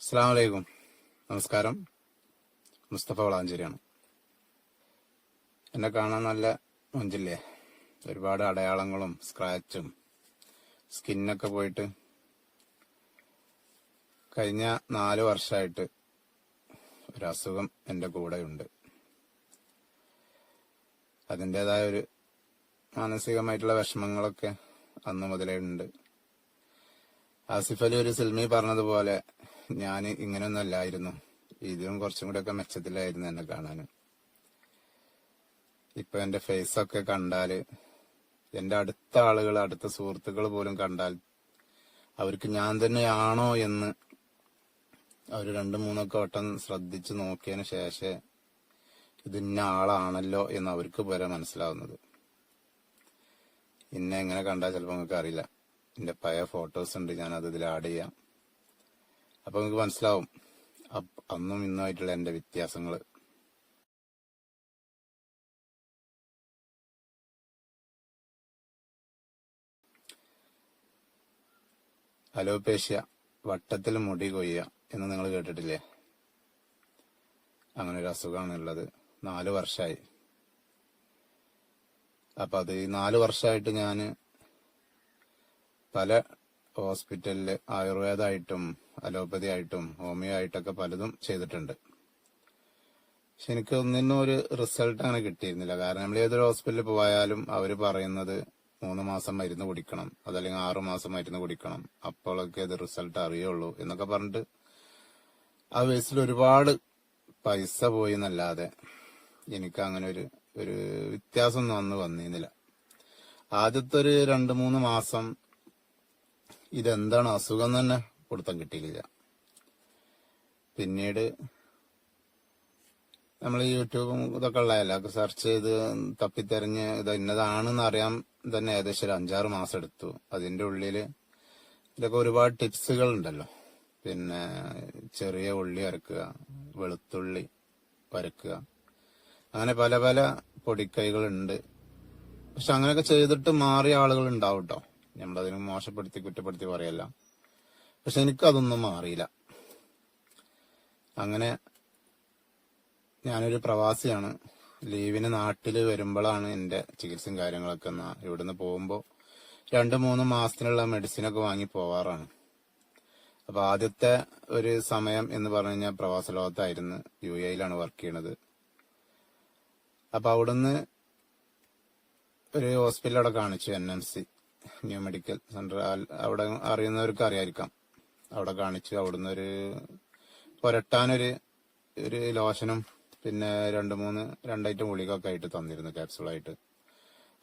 അസ്സാം വലൈക്കും നമസ്കാരം. മുസ്തഫ വളാഞ്ചേരിയാണ്. എന്നെ കാണാൻ നല്ല മുഞ്ചില്ലേ? ഒരുപാട് അടയാളങ്ങളും സ്ക്രാച്ചും സ്കിന്നൊക്കെ പോയിട്ട് കഴിഞ്ഞ നാല് വർഷമായിട്ട് ഒരു അസുഖം എന്റെ കൂടെയുണ്ട്. അതിന്റെതായ ഒരു മാനസികമായിട്ടുള്ള വിഷമങ്ങളൊക്കെ അന്ന് മുതലേ ഉണ്ട്. ആസിഫ് അലി ഒരു സിൽമി പറഞ്ഞതുപോലെ ഞാൻ ഇങ്ങനെയൊന്നും അല്ലായിരുന്നു. ഇതിലും കുറച്ചും കൂടെ ഒക്കെ മെച്ചത്തിലായിരുന്നു എന്നെ കാണാൻ ഇപ്പൊ എന്റെ ഫേസ് ഒക്കെ കണ്ടാൽ എന്റെ അടുത്ത ആളുകൾ അടുത്ത സുഹൃത്തുക്കൾ പോലും കണ്ടാൽ അവർക്ക് ഞാൻ തന്നെയാണോ എന്ന് അവർ രണ്ടു മൂന്നൊക്കെ വട്ടം ശ്രദ്ധിച്ചു നോക്കിയതിന് ശേഷം ഇത് ഇന്ന ആളാണല്ലോ എന്ന് അവർക്ക് പോലെ മനസ്സിലാവുന്നത്. ഇന്നെ എങ്ങനെ കണ്ടാൽ ചിലപ്പോൾ നിങ്ങൾക്ക് അറിയില്ല. എന്റെ പഴയ ഫോട്ടോസ് ഉണ്ട് ഞാൻ അത് ഇതിൽ ആഡ് ചെയ്യാം. അപ്പൊ നിങ്ങൾക്ക് മനസ്സിലാവും. അന്നും ഇന്നുമായിട്ടുള്ള എന്റെ വ്യത്യാസങ്ങൾ അലോപേഷ്യ വട്ടത്തിൽ മുടി കൊയ്യുക എന്ന് നിങ്ങൾ കേട്ടിട്ടില്ലേ? അങ്ങനെ ഒരു അസുഖമാണ് ഉള്ളത്. നാല് വർഷമായി അപ്പൊ അത് ഈ നാല് വർഷമായിട്ട് ഞാൻ പല ഹോസ്പിറ്റലിൽ ആയുർവേദമായിട്ടും അലോപ്പതി ആയിട്ടും ഹോമിയോ ആയിട്ടൊക്കെ പലതും ചെയ്തിട്ടുണ്ട്. പക്ഷെ എനിക്ക് ഒന്നിനും ഒരു റിസൾട്ട് അങ്ങനെ കിട്ടിയിരുന്നില്ല. കാരണം നമ്മൾ ഏതൊരു ഹോസ്പിറ്റലിൽ പോയാലും അവർ പറയുന്നത് മൂന്ന് മാസം മരുന്ന് കുടിക്കണം അതല്ലെങ്കിൽ ആറു മാസം മരുന്ന് കുടിക്കണം അപ്പോഴൊക്കെ ഇത് റിസൾട്ട് അറിയുള്ളൂ എന്നൊക്കെ പറഞ്ഞിട്ട് ആ വയസ്സിൽ ഒരുപാട് പൈസ പോയി എന്നല്ലാതെ എനിക്ക് അങ്ങനെ ഒരു ഒരു വ്യത്യാസമൊന്നും അന്ന് വന്നിരുന്നില്ല. ആദ്യത്തെ ഒരു രണ്ട് മൂന്ന് മാസം ഇതെന്താണ് അസുഖം തന്നെ? കൊടുത്താൻ കിട്ടിയില്ല. പിന്നീട് നമ്മൾ യൂട്യൂബും ഇതൊക്കെ ഉള്ളതല്ല? ഒക്കെ സെർച്ച് ചെയ്ത് തപ്പിത്തെറിഞ്ഞ് ഇത് ഇന്നതാണെന്ന് അറിയാൻ തന്നെ ഏകദേശം ഒരു അഞ്ചാറ് മാസം എടുത്തു. അതിന്റെ ഉള്ളിൽ ഇതൊക്കെ ഒരുപാട് ടിപ്സുകൾ ഉണ്ടല്ലോ. പിന്നെ ചെറിയ ഉള്ളി അരക്കുക വെളുത്തുള്ളി വരക്കുക. അങ്ങനെ പല പല പൊടിക്കൈകളുണ്ട് പക്ഷെ അങ്ങനെയൊക്കെ ചെയ്തിട്ട് മാറിയ ആളുകൾ ഉണ്ടാവും കേട്ടോ നമ്മളതിനും മോശപ്പെടുത്തി കുറ്റപ്പെടുത്തി പറയല്ല. പക്ഷെ എനിക്കതൊന്നും മാറിയില്ല. അങ്ങനെ ഞാനൊരു പ്രവാസിയാണ്. ലീവിന് നാട്ടിൽ വരുമ്പോഴാണ് എന്റെ ചികിത്സയും കാര്യങ്ങളൊക്കെ എന്നാ ഇവിടുന്ന് പോകുമ്പോൾ രണ്ട് മൂന്ന് മാസത്തിനുള്ള മെഡിസിനൊക്കെ വാങ്ങി പോവാറാണ്. അപ്പോൾ ആദ്യത്തെ ഒരു സമയം എന്ന് പറഞ്ഞു കഴിഞ്ഞാൽ പ്രവാസ ലോകത്തായിരുന്നു. യു എയിലാണ് വർക്ക് ചെയ്യണത്. അപ്പോൾ അവിടുന്ന് ഒരു ഹോസ്പിറ്റൽ അവിടെ കാണിച്ചു N M C new medical centre അവിടെ അറിയുന്നവർക്ക് അറിയായിരിക്കാം. അവിടെ കാണിച്ചു അവിടുന്ന് ഒരു പുരട്ടാനൊരു ഒരു ലോഷനും പിന്നെ രണ്ട് മൂന്ന് രണ്ടൈറ്റം ഗുളികൊക്കെ ആയിട്ട് തന്നിരുന്നു ക്യാപ്സൂളായിട്ട്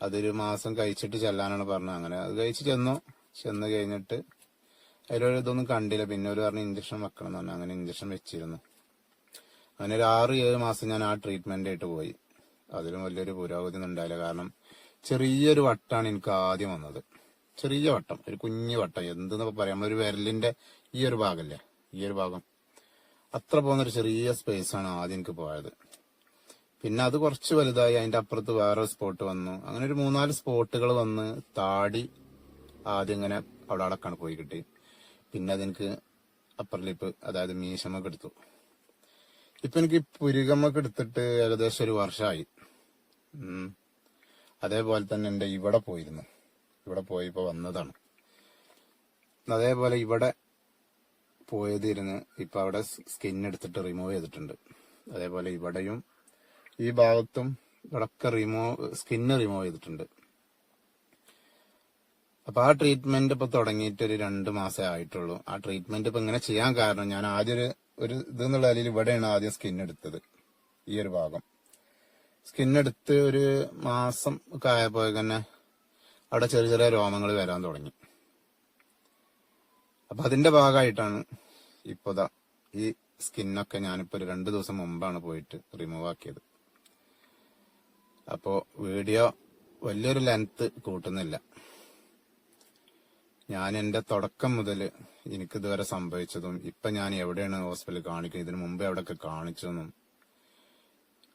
അതൊരു മാസം കഴിച്ചിട്ട് ചെല്ലാനാണ് പറഞ്ഞത്. അങ്ങനെ അത് കഴിച്ച് ചെന്നു. ചെന്ന് കഴിഞ്ഞിട്ട് അതിലൊരു ഇതൊന്നും കണ്ടില്ല. പിന്നെ ഒരു പറഞ്ഞ് ഇഞ്ചക്ഷൻ വെക്കണം എന്ന് പറഞ്ഞു. അങ്ങനെ ഇഞ്ചക്ഷൻ വെച്ചിരുന്നു. അങ്ങനെ ഒരു ആറ് ഏഴ് മാസം ഞാൻ ആ ട്രീറ്റ്മെന്റ് ആയിട്ട് പോയി. അതിലും വലിയൊരു പുരോഗതി ഒന്നും ഉണ്ടായില്ല. കാരണം ചെറിയൊരു വട്ടാണ് എനിക്ക് ആദ്യം വന്നത്. ചെറിയ വട്ടം ഒരു കുഞ്ഞു വട്ടം എന്തെന്ന് പറയാം. നമ്മളൊരു വിരലിന്റെ ഈ ഒരു ഭാഗമല്ലേ ഈ ഒരു ഭാഗം. അത്ര പോകുന്ന ഒരു ചെറിയ സ്പേസ് ആണ് ആദ്യം എനിക്ക് പോയത്. പിന്നെ അത് കുറച്ച് വലുതായി അതിന്റെ അപ്പുറത്ത് വേറെ സ്പോട്ട് വന്നു. അങ്ങനെ ഒരു മൂന്നാൽ സ്പോട്ടുകൾ വന്ന് താടി ആദ്യം ഇങ്ങനെ അവിടെ അടക്കാണ് പോയി കിട്ടി. പിന്നെ അതെനിക്ക് അപ്പർ ലിപ്പ് അതായത് മീശമൊക്കെ എടുത്തു. ഇപ്പൊ എനിക്ക് പുരുകമൊക്കെ എടുത്തിട്ട് ഏകദേശം ഒരു വർഷമായി. അതേപോലെ തന്നെ എന്റെ ഇവിടെ പോയിരുന്നു. ഇവിടെ പോയപ്പോ വന്നതാണ്. അതേപോലെ ഇവിടെ പോയതിരുന്ന് ഇപ്പൊ അവിടെ സ്കിൻ എടുത്തിട്ട് റിമൂവ് ചെയ്തിട്ടുണ്ട്. അതേപോലെ ഇവിടെയും ഈ ഭാഗത്തും ഇവിടൊക്കെ റിമൂവ് സ്കിന്ന് റിമൂവ് ചെയ്തിട്ടുണ്ട്. അപ്പൊ ആ ട്രീറ്റ്മെന്റ് ഇപ്പൊ തുടങ്ങിയിട്ട് ഒരു രണ്ട് മാസമേ ആയിട്ടുള്ളൂ. ആ ട്രീറ്റ്മെന്റ് ഇപ്പൊ ഇങ്ങനെ ചെയ്യാൻ കാരണം ഞാൻ ആദ്യം ഒരു ഒരു ഇതെന്നുള്ള നിലയിൽ ഇവിടെയാണ് ആദ്യം സ്കിൻ എടുത്തത്. ഈ ഒരു ഭാഗം. സ്കിൻ ഒരു മാസം ഒക്കെ ആയപ്പോൾ തന്നെ അവിടെ ചെറിയ ചെറിയ രോമങ്ങൾ വരാൻ തുടങ്ങി. അപ്പൊ അതിന്റെ ഭാഗമായിട്ടാണ് ഇപ്പോതാ ഈ സ്കിന്നൊക്കെ ഞാനിപ്പോ ഒരു രണ്ടു ദിവസം മുമ്പാണ് പോയിട്ട് റിമൂവ് ആക്കിയത്. അപ്പോ വീഡിയോ വലിയൊരു ലെങ്ത് കൂട്ടുന്നില്ല. ഞാൻ എന്റെ തുടക്കം മുതൽ എനിക്ക് ഇതുവരെ സംഭവിച്ചതും ഇപ്പൊ ഞാൻ എവിടെയാണ് ഹോസ്പിറ്റലിൽ കാണിക്കുന്നത് ഇതിനു മുമ്പ് എവിടെയൊക്കെ കാണിച്ചതെന്നും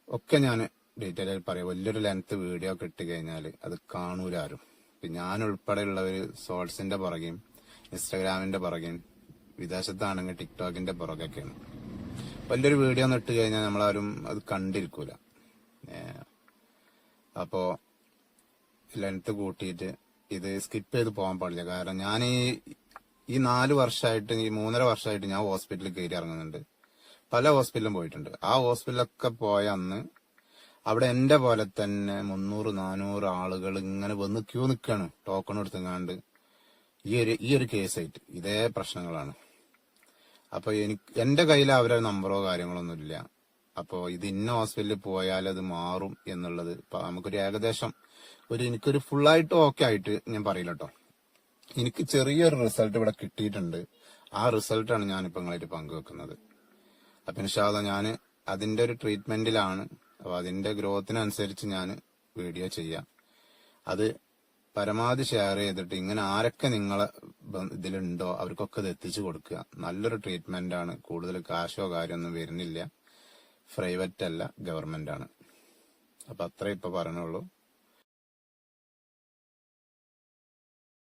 ഒക്കെ ഞാൻ ഡീറ്റെയിൽ ആയി പറയാം. വലിയൊരു ലെങ്ത് വീഡിയോ ഒക്കെ കഴിഞ്ഞാൽ അത് കാണൂലാരും. ഞാൻ ഉൾപ്പെടെയുള്ളവർ ഷോർട്സിന്റെ പുറകെയും ഇൻസ്റ്റാഗ്രാമിന്റെ പുറകെയും വിദേശത്താണെങ്കിൽ ടിക്ടോക്കിന്റെ പുറകൊക്കെയാണ് വലിയൊരു വീഡിയോ ഒന്ന് ഇട്ട് കഴിഞ്ഞാൽ നമ്മളാരും അത് കണ്ടിരിക്കൂല. അപ്പോൾ അപ്പോ ലെങ്ത് കൂട്ടിയിട്ട് ഇത് സ്കിപ്പ് ചെയ്ത് പോകാൻ പാടില്ല. കാരണം ഞാൻ ഈ ഈ നാല് വർഷമായിട്ട് ഈ മൂന്നര വർഷമായിട്ട് ഞാൻ ഹോസ്പിറ്റലിൽ കയറി ഇറങ്ങുന്നുണ്ട്. പല ഹോസ്പിറ്റലും പോയിട്ടുണ്ട്. ആ ഹോസ്പിറ്റലൊക്കെ പോയ അന്ന് അവിടെ എന്റെ പോലെ തന്നെ മുന്നൂറ് നാനൂറ് ആളുകൾ ഇങ്ങനെ വന്ന് ക്യൂ നിൽക്കാണ് ടോക്കൺ എടുത്തുങ്ങാണ്ട്. ഈ ഒരു ഈ ഒരു കേസായിട്ട് ഇതേ പ്രശ്നങ്ങളാണ്. അപ്പൊ എനിക്ക് എന്റെ കയ്യിൽ അവരെ നമ്പറോ കാര്യങ്ങളോ അപ്പോൾ ഇത് ഇന്ന ഹോസ്പിറ്റലിൽ പോയാൽ അത് മാറും എന്നുള്ളത് നമുക്കൊരു ഏകദേശം ഒരു എനിക്കൊരു ഫുള്ളായിട്ട് ഓക്കെ ആയിട്ട് ഞാൻ പറയില്ല കേട്ടോ എനിക്ക് ചെറിയൊരു റിസൾട്ട് ഇവിടെ കിട്ടിയിട്ടുണ്ട്. ആ റിസൾട്ടാണ് ഞാനിപ്പോ നിങ്ങളായിട്ട് പങ്കുവെക്കുന്നത്. അപ്പൊ ഇൻഷാല്ല ഞാൻ അതിന്റെ ഒരു ട്രീറ്റ്മെന്റിലാണ് അപ്പൊ അതിന്റെ ഗ്രോത്തിനനുസരിച്ച് ഞാൻ വീഡിയോ ചെയ്യാം. അത് പരമാവധി ഷെയർ ചെയ്തിട്ട് ഇങ്ങനെ ആരൊക്കെ നിങ്ങളെ ഇതിലുണ്ടോ അവർക്കൊക്കെ ഇത് എത്തിച്ചു കൊടുക്കുക. നല്ലൊരു ട്രീറ്റ്മെന്റ് ആണ്. കൂടുതൽ കാശോ കാര്യമൊന്നും വരുന്നില്ല. പ്രൈവറ്റ് അല്ല ഗവൺമെന്റ് ആണ്. അപ്പൊ അത്രേ ഇപ്പൊ പറഞ്ഞുള്ളൂ.